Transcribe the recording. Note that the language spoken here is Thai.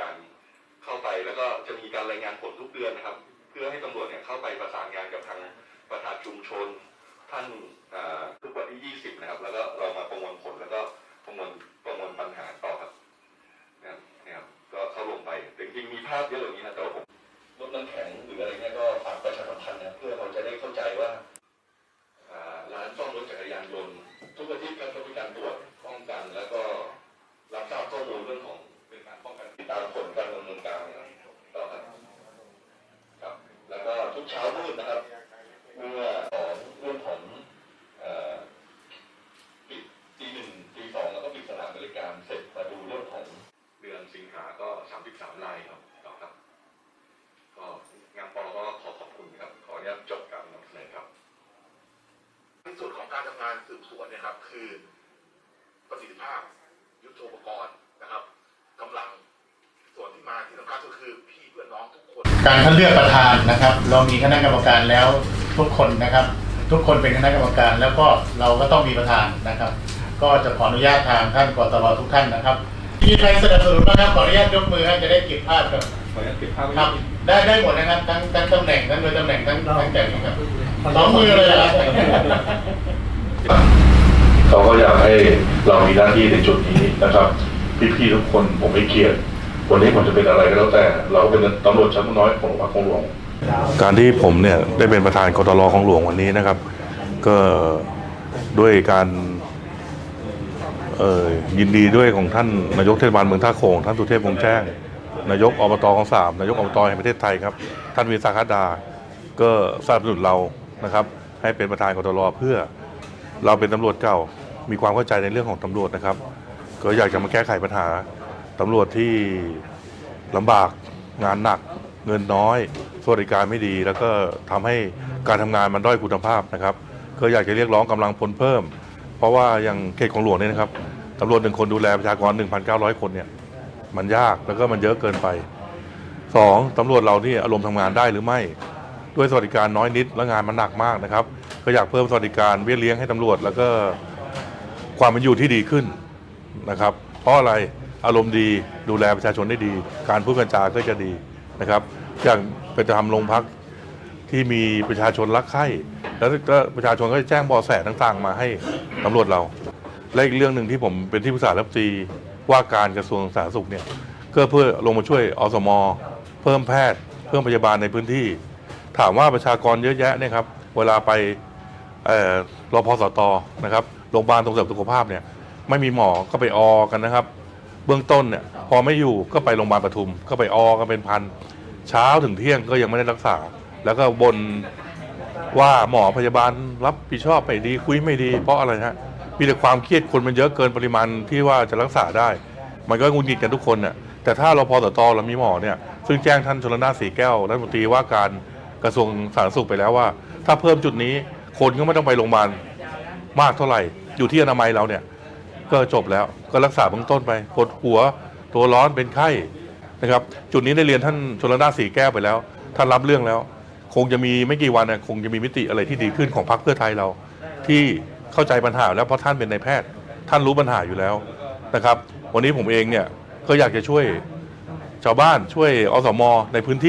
การเข้าไปแล้วก็จะมีการรายงานผลทุกเดือนนะครับ ทุกเช้ามืดนะครับ เมื่อของเรื่องของเอ่อปิดตีหนึ่งตีสองแล้วก็ปิดสถานบริการเสร็จมาดูเรื่องของเดือนสิงหาก็สามสิบสามรายครับต่อครับ ก็งานปอก็ขอขอบคุณครับ ขออนุญาตจบการนำเสนอครับที่สุดของการทำงานสืบสวนเนี่ยครับ คือประสิทธิภาพ ยุทโธปกรณ์นะครับกำลังส่วนที่มาที่สำคัญก็คือพี่เพื่อนน้องทุก คนการคัดเลือกประธานนะครับ เรามีคณะกรรมการแล้วทุกคนนะครับ ทุกคนเป็นคณะกรรมการ แล้วก็เราก็ต้องมีประธานนะครับ ก็จะขออนุญาตทางท่านกตรทุกท่านนะครับมีใครสนับสนุนบ้างครับขออนุญาตยกมือให้จะได้เก็บภาพครับขออนุญาตเก็บภาพไว้ครับ ได้ได้หมดนะครับทั้งทั้งตำแหน่งทั้งโดยตำแหน่งทั้งทั้งแต่นี้ครับสองมือเลยเหรอเขาก็อยากให้เรามีหน้าที่ในจุดนี้นะครับ พี่ๆทุกคนผมไม่เกลียด วันนี้ผมจะเป็นอะไรก็แล้วแต่ เราก็เป็นตำรวจชั้นผู้น้อยของวัดของหลวง การที่ผมเนี่ยได้เป็นประธานกตรของหลวงวันนี้นะครับ ก็ด้วยการเอ่ยินดีด้วยของท่านนายกเทศบาลเมืองท่าโขงท่านสุเทพวงแจ้ง นายกอบตของสามนายกอบตแห่งประเทศไทยครับ ท่านวิสาขดา ก็สนับสนุนเรานะครับ ให้เป็นประธานกตรเพื่อเราเป็นตำรวจเก่ามีความเข้าใจในเรื่องของตำรวจนะครับ ก็อยากจะมาแก้ไขปัญหา ตำรวจที่ลำบากงานหนักเงินน้อยสวัสดิการไม่ดี แล้วก็ทำให้การทำงานมันด้อยคุณภาพนะครับ ก็อยากจะเรียกร้องกำลังพลเพิ่ม เพราะว่าอย่างเขตของหลวงเนี่ยนะครับตำรวจหนึ่งคนดูแลประชากร 1,900 คนเนี่ยมันยากแล้วก็มันเยอะเกินไปสองตำรวจเรานี่อารมณ์ทำงานได้หรือไม่ ด้วยสวัสดิการน้อยนิดและงานมันหนักมากนะครับ ก็อยากเพิ่มสวัสดิการเบี้ยเลี้ยงให้ตำรวจ แล้วก็ความเป็นอยู่ที่ดีขึ้นนะครับ เพราะอะไร อารมณ์ดีดูแลประชาชนได้ดี การพูดกันจาก็จะดีนะครับอย่างไปทำโรงพักที่มีประชาชนรักใคร่แล้วก็ประชาชนก็จะแจ้งเบาะแสต่างๆ มาให้ตำรวจเรา และอีกเรื่องหนึ่งที่ผมเป็นที่ปรึกษารัฐมนตรีว่าการกระทรวงสาธารณสุขเนี่ยก็เพื่อลงมาช่วยอสมเพิ่มแพทย์ เพิ่มพยาบาลในพื้นที่ ถามว่าประชากรเยอะแยะเนี่ยครับเวลาไปเอ่อรพสตนะครับโรงพยาบาลส่งเสริมสุขภาพเนี่ยไม่มีหมอก็ไปออกันนะครับ เบื้องต้นเนี่ยพอไม่อยู่ก็ไปโรงพยาบาลปทุม ก็ไปออกันเป็นพัน เช้าถึงเที่ยงก็ยังไม่ได้รักษา แล้วก็บนว่าหมอพยาบาลรับผิดชอบไม่ดีคุยไม่ดี เพราะอะไรฮะมีแต่ความเครียดคนมันเยอะเกินปริมาณที่ว่าจะรักษาได้ มันก็งุนงิดกันทุกคนน่ะแต่ถ้าเราพอสตอเรามีหมอเนี่ยซึ่งแจ้งท่านชลนาสีแก้วรัฐมนตรีว่าการกระทรวงสาธารณสุขไปแล้วว่า ถ้าเพิ่มจุดนี้คนก็ไม่ต้องไปโรงพยาบาลมากเท่าไหร่ อยู่ที่อนามัยเราเนี่ย ก็จบแล้วก็รักษาเบื้องต้นไปปวดหัวตัวร้อนเป็นไข้นะครับจุดนี้ได้เรียนท่านชลนาสีแก้วไปแล้ว ท่านรับเรื่องแล้ว คงจะมีไม่กี่วันนะคงจะมีมิติอะไรที่ดีขึ้นของพรรคเพื่อไทยเรา ที่เข้าใจปัญหาแล้วเพราะท่านเป็นนายแพทย์ ท่านรู้ปัญหาอยู่แล้วนะครับ วันนี้ผมเองเนี่ยก็อยากจะช่วยชาวบ้านช่วยอสมในพื้นที่